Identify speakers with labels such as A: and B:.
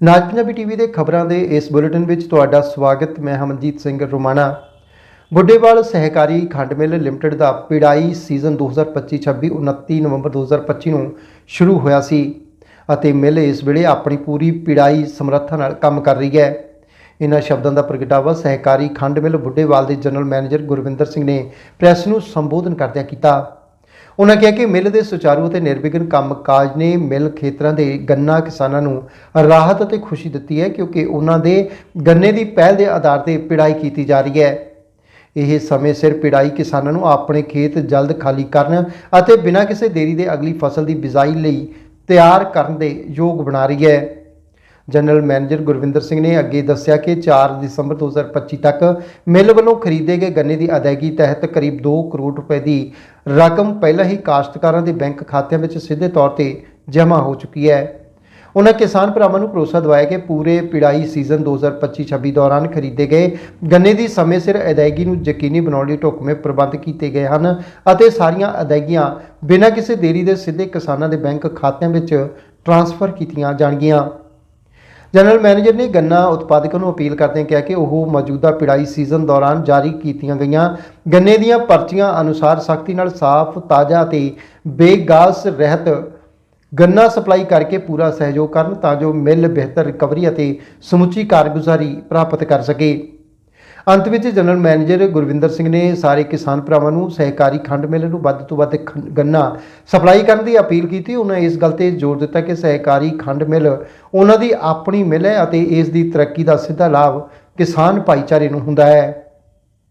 A: ਨਾਜ Punjabi TV ਦੇ ਖਬਰਾਂ ਦੇ ਇਸ ਬੁਲੇਟਿਨ ਵਿੱਚ ਤੁਹਾਡਾ ਸਵਾਗਤ। ਮੈਂ ਹਮਨਜੀਤ ਸਿੰਘ ਰੋਮਾਣਾ। ਬੁੱਢੇਵਾਲ ਸਹਿਕਾਰੀ ਖੰਡ ਮਿੱਲ ਲਿਮਟਿਡ ਦਾ ਪਿੜਾਈ ਸੀਜ਼ਨ 2025-26 29 ਨਵੰਬਰ 2025 ਨੂੰ ਸ਼ੁਰੂ ਹੋਇਆ ਸੀ ਅਤੇ ਮਿੱਲ ਇਸ ਵੇਲੇ ਆਪਣੀ ਪੂਰੀ ਪਿੜਾਈ ਸਮਰੱਥਾ ਨਾਲ ਕੰਮ ਕਰ ਰਹੀ ਹੈ। ਇਹਨਾਂ ਸ਼ਬਦਾਂ ਦਾ ਪ੍ਰਗਟਾਵਾ ਸਹਿਕਾਰੀ ਖੰਡ ਮਿੱਲ ਬੁੱਢੇਵਾਲ ਦੇ ਜਨਰਲ ਮੈਨੇਜਰ ਗੁਰਵਿੰਦਰ ਸਿੰਘ ਨੇ ਪ੍ਰੈਸ ਨੂੰ ਸੰਬੋਧਨ ਕਰਦਿਆਂ ਕੀਤਾ। ਉਹਨਾਂ ਕਿਹਾ ਕਿ ਮਿੱਲ ਦੇ ਸੁਚਾਰੂ ਅਤੇ ਨਿਰਵਿਘਨ ਕੰਮਕਾਜ ਨੇ ਮਿੱਲ ਖੇਤਰਾਂ ਦੇ ਗੰਨਾ ਕਿਸਾਨਾਂ ਨੂੰ ਰਾਹਤ ਅਤੇ ਖੁਸ਼ੀ ਦਿੱਤੀ ਹੈ ਕਿਉਂਕਿ ਉਹਨਾਂ ਦੇ ਗੰਨੇ ਦੀ ਪਹਿਲ ਦੇ ਆਧਾਰ ਤੇ ਪਿੜਾਈ ਕੀਤੀ ਜਾ ਰਹੀ ਹੈ। ਇਹ ਸਮੇਂ ਸਿਰ ਪਿੜਾਈ ਕਿਸਾਨਾਂ ਨੂੰ ਆਪਣੇ ਖੇਤ ਜਲਦ ਖਾਲੀ ਕਰਨ ਅਤੇ ਬਿਨਾਂ ਕਿਸੇ ਦੇਰੀ ਦੇ ਅਗਲੀ ਫਸਲ ਦੀ ਬਿਜਾਈ ਲਈ ਤਿਆਰ ਕਰਨ ਦੇ ਯੋਗ ਬਣਾ ਰਹੀ ਹੈ। ਜਨਰਲ ਮੈਨੇਜਰ ਗੁਰਵਿੰਦਰ ਸਿੰਘ ਨੇ ਅੱਗੇ ਦੱਸਿਆ ਕਿ 4 ਦਸੰਬਰ 2025 ਤੱਕ ਮਿੱਲ ਵੱਲੋਂ ਖਰੀਦੇ ਗਏ ਗੰਨੇ ਦੀ ਅਦਾਇਗੀ ਤਹਿਤ ਕਰੀਬ 2 ਕਰੋੜ ਰੁਪਏ ਦੀ ਰਕਮ ਪਹਿਲਾਂ ਹੀ ਕਾਸ਼ਤਕਾਰਾਂ ਦੇ ਬੈਂਕ ਖਾਤਿਆਂ ਵਿੱਚ ਸਿੱਧੇ ਤੌਰ ਤੇ ਜਮ੍ਹਾਂ ਹੋ ਚੁੱਕੀ ਹੈ। ਉਹਨਾਂ ਕਿਸਾਨ ਭਰਾਵਾਂ ਨੂੰ ਭਰੋਸਾ ਦਿਵਾਇਆ ਕਿ ਪੂਰੇ ਪਿੜਾਈ ਸੀਜ਼ਨ 2025-26 ਦੌਰਾਨ ਖਰੀਦੇ ਗਏ ਗੰਨੇ ਦੀ ਸਮੇਂ ਸਿਰ ਅਦਾਇਗੀ ਨੂੰ ਯਕੀਨੀ ਬਣਾਉਣ ਲਈ ਢੁਕਵੇਂ ਪ੍ਰਬੰਧ ਕੀਤੇ ਗਏ ਹਨ ਅਤੇ ਸਾਰੀਆਂ ਅਦਾਇਗੀਆਂ ਬਿਨਾਂ ਕਿਸੇ ਦੇਰੀ ਦੇ ਸਿੱਧੇ ਕਿਸਾਨਾਂ ਦੇ ਬੈਂਕ ਖਾਤਿਆਂ ਵਿੱਚ ਟ੍ਰਾਂਸਫਰ ਕੀਤੀਆਂ ਜਾਣਗੀਆਂ। ਜਨਰਲ ਮੈਨੇਜਰ ਨੇ ਗੰਨਾ ਉਤਪਾਦਕਾਂ ਨੂੰ ਅਪੀਲ ਕਰਦਿਆਂ ਕਿਹਾ ਕਿ ਉਹ ਮੌਜੂਦਾ ਪਿੜਾਈ ਸੀਜ਼ਨ ਦੌਰਾਨ ਜਾਰੀ ਕੀਤੀਆਂ ਗਈਆਂ ਗੰਨੇ ਦੀਆਂ ਪਰਚੀਆਂ ਅਨੁਸਾਰ ਸਖਤੀ ਨਾਲ ਸਾਫ਼, ਤਾਜ਼ਾ ਅਤੇ ਬੇਗਾਸ ਰਹਿਤ ਗੰਨਾ ਸਪਲਾਈ ਕਰਕੇ ਪੂਰਾ ਸਹਿਯੋਗ ਕਰਨ ਤਾਂ ਜੋ ਮਿੱਲ ਬਿਹਤਰ ਰਿਕਵਰੀ ਅਤੇ ਸਮੁੱਚੀ ਕਾਰਗੁਜ਼ਾਰੀ ਪ੍ਰਾਪਤ ਕਰ ਸਕੇ। ਅੰਤ ਵਿੱਚ ਜਨਰਲ ਮੈਨੇਜਰ ਗੁਰਵਿੰਦਰ ਸਿੰਘ ਨੇ ਸਾਰੇ ਕਿਸਾਨ ਭਰਾਵਾਂ ਨੂੰ ਸਹਿਕਾਰੀ ਖੰਡ ਮਿੱਲ ਨੂੰ ਵੱਧ ਤੋਂ ਵੱਧ ਖ- ਗੰਨਾ ਸਪਲਾਈ ਕਰਨ ਦੀ ਅਪੀਲ ਕੀਤੀ। ਉਹਨਾਂ ਇਸ ਗੱਲ ਤੇ ਜ਼ੋਰ ਦਿੱਤਾ ਕਿ ਸਹਿਕਾਰੀ ਖੰਡ ਮਿੱਲ ਉਹਨਾਂ ਦੀ ਆਪਣੀ ਮਿਲ ਹੈ ਅਤੇ ਇਸ ਦੀ ਤਰੱਕੀ ਦਾ ਸਿੱਧਾ ਲਾਭ ਕਿਸਾਨ ਭਾਈਚਾਰੇ ਨੂੰ ਹੁੰਦਾ ਹੈ।